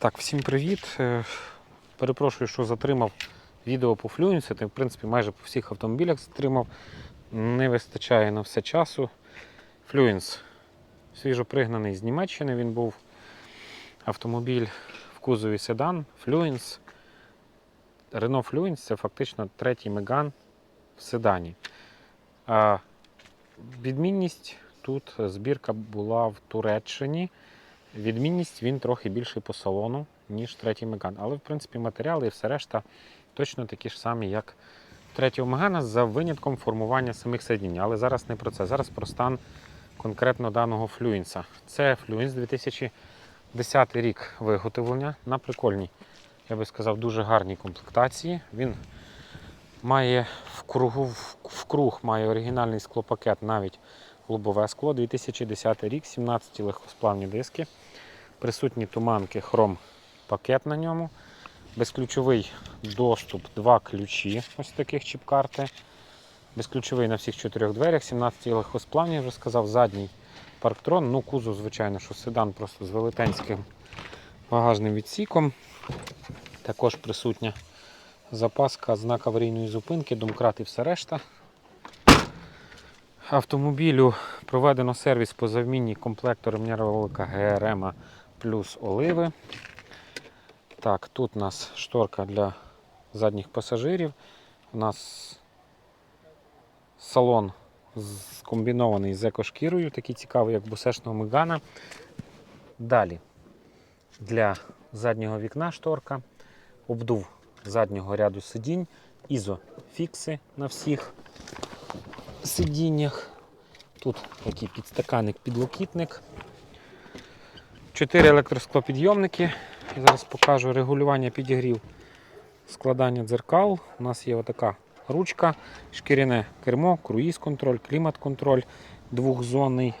Так, всім привіт. Е, Перепрошую, що затримав відео по флюенсі. В принципі, майже по всіх автомобілях затримав. Не вистачає на все часу. Флюенс свіжопригнаний з Німеччини. Він був автомобіль в кузові седан. Флюенс. Renault Fluence це фактично третій Меган в седані. А відмінність тут збірка була в Туреччині. Відмінність він трохи більший по салону, ніж третій Меган. Але, в принципі, матеріали і все решта точно такі ж самі, як третього Мегана, за винятком формування самих сидінь. Але зараз не про це. Зараз про стан конкретно даного флюенса. Це флюенс 2010 рік виготовлення на прикольній, я би сказав, дуже гарній комплектації. Він має в кругу в круг має оригінальний склопакет навіть лобове скло. 2010 рік, 17 легкосплавні диски. Присутні туманки, хром пакет на ньому. Безключовий доступ, два ключі, ось таких чіп-карти. Безключовий на всіх чотирьох дверях, 17 легкосплавні, вже сказав, задній парктрон. Ну, кузов, звичайно, що седан просто з велетенським багажним відсіком. Також присутня запаска, знак аварійної зупинки, домкрат і все решта. Автомобілю проведено сервіс по заміні комплекту ремня ролика ГРМ плюс оливи. Так, тут у нас шторка для задніх пасажирів. У нас салон скомбінований з екошкірою, такий цікавий, як бусешного Мегана. Далі для заднього вікна шторка, обдув заднього ряду сидінь, ізофікси на всіх сидіннях. Тут такий підстаканник, підлокітник. Чотири електросклопідйомники. Зараз покажу регулювання підігрів складання дзеркал. У нас є отака ручка, шкіряне кермо, круїз-контроль, клімат-контроль, двохзонний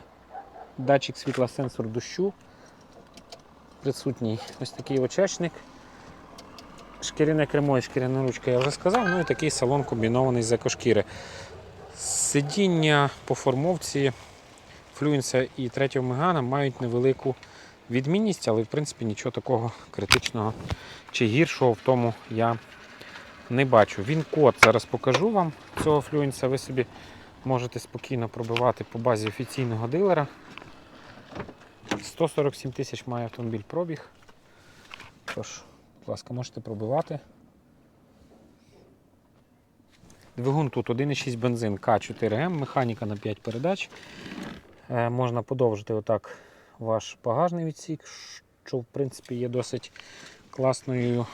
датчик світла, сенсор дощу. Присутній ось такий очечник. Шкіряне кермо і шкіряна ручка я вже сказав. Ну і такий салон комбінований з екошкіри. Сидіння по формовці Флюенса і третього Мегана мають невелику відмінність, але в принципі нічого такого критичного чи гіршого в тому я не бачу. Він код зараз покажу вам цього Флюенса. Ви собі можете спокійно пробивати по базі офіційного дилера. 147 тисяч має автомобіль пробіг. Тож, будь ласка, можете пробивати. Двигун тут 1,6 бензин К4М, механіка на 5 передач. Е, можна подовжити отак ваш багажний відсік, що в принципі є досить класною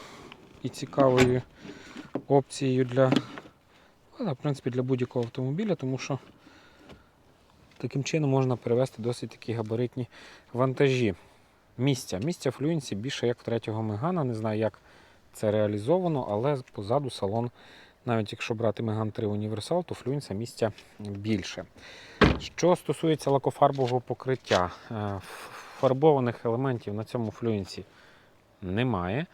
і цікавою опцією для, в принципі, для будь-якого автомобіля, тому що таким чином можна перевезти досить такі габаритні вантажі. Місця. Місця флюенсі більше як в третього Мегана. Не знаю, як це реалізовано, але позаду салон навіть якщо брати Megane 3 універсал, то флюенса місця більше. Що стосується лакофарбового покриття, е, фарбованих елементів на цьому флюенсі немає.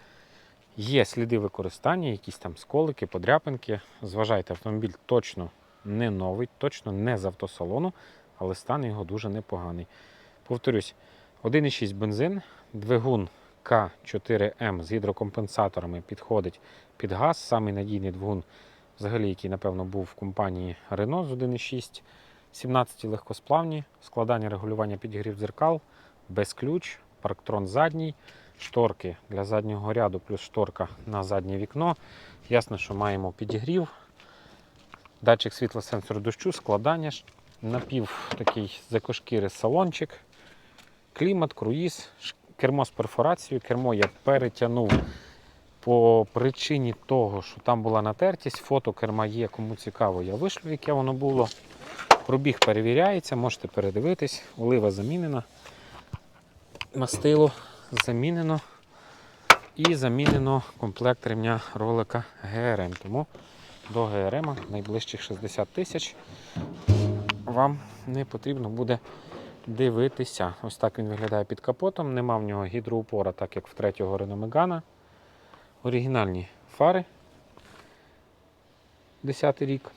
Є сліди використання, якісь там сколики, подряпинки. Зважайте, автомобіль точно не новий, точно не з автосалону, але стан його дуже непоганий. Повторюсь, 1,6 бензин, двигун К4М з гідрокомпенсаторами підходить під газ. Самий надійний двигун, взагалі, який, напевно, був в компанії Renault з 1,6, 17 легкосплавні, складання регулювання підігрів дзеркал, без ключ, парктрон задній, шторки для заднього ряду, плюс шторка на заднє вікно. Ясно, що маємо підігрів, датчик світла сенсору дощу, складання, напів такий з екошкіри салончик, клімат, круїз, кермо з перфорацією. Кермо я перетягнув по причині того, що там була натертість. Фото керма є, кому цікаво, я вишлю, яке воно було. Пробіг перевіряється, можете передивитись. Олива замінена. Мастило замінено. І замінено комплект ремня ролика ГРМ. Тому до ГРМ найближчих 60 тисяч вам не потрібно буде дивитися. Ось так він виглядає під капотом. Нема в нього гідроупора, так як в третього Renault Megane. Оригінальні фари 10 рік.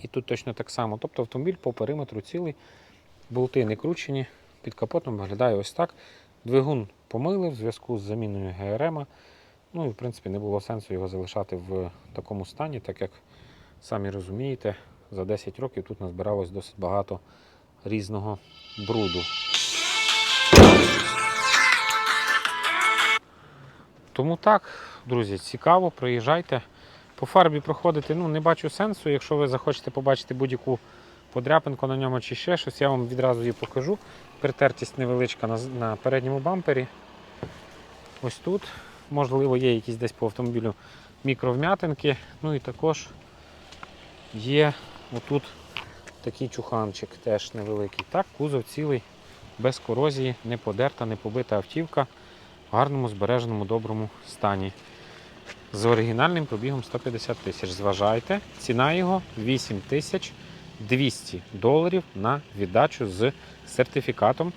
І тут точно так само. Тобто автомобіль по периметру цілий, болти не кручені, під капотом виглядає ось так. Двигун помили в зв'язку з заміною ГРМ. Ну і в принципі не було сенсу його залишати в такому стані, так як самі розумієте, за 10 років тут назбиралось досить багато різного бруду. Тому так, друзі, цікаво, приїжджайте. По фарбі проходити ну, не бачу сенсу. Якщо ви захочете побачити будь-яку подряпинку на ньому чи ще щось, я вам відразу її покажу. Притертість невеличка на, на передньому бампері. Ось тут. Можливо, є якісь десь по автомобілю мікровм'ятинки. Ну і також є отут такий чуханчик, теж невеликий. Так, кузов цілий, без корозії, не подерта, не побита автівка в гарному, збереженому, доброму стані. З оригінальним пробігом 150 тисяч. Зважайте, ціна його 8 тисяч 200 доларів на віддачу з сертифікатом.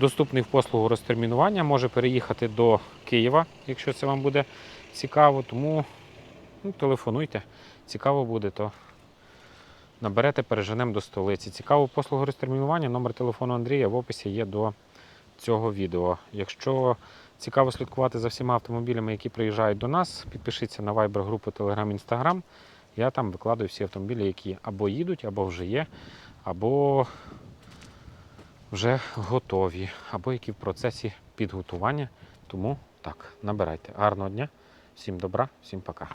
Доступний в послугу розтермінування, може переїхати до Києва, якщо це вам буде цікаво. Тому ну, телефонуйте. Цікаво буде, то наберете, переженемо до столиці. Цікаву послугу розтермінування, номер телефону Андрія в описі є до цього відео. Якщо цікаво слідкувати за всіма автомобілями, які приїжджають до нас, підпишіться на Viber групу Telegram Instagram. Я там викладаю всі автомобілі, які або їдуть, або вже є, або вже готові, або які в процесі підготування. Тому так, набирайте. Гарного дня, всім добра, всім пока.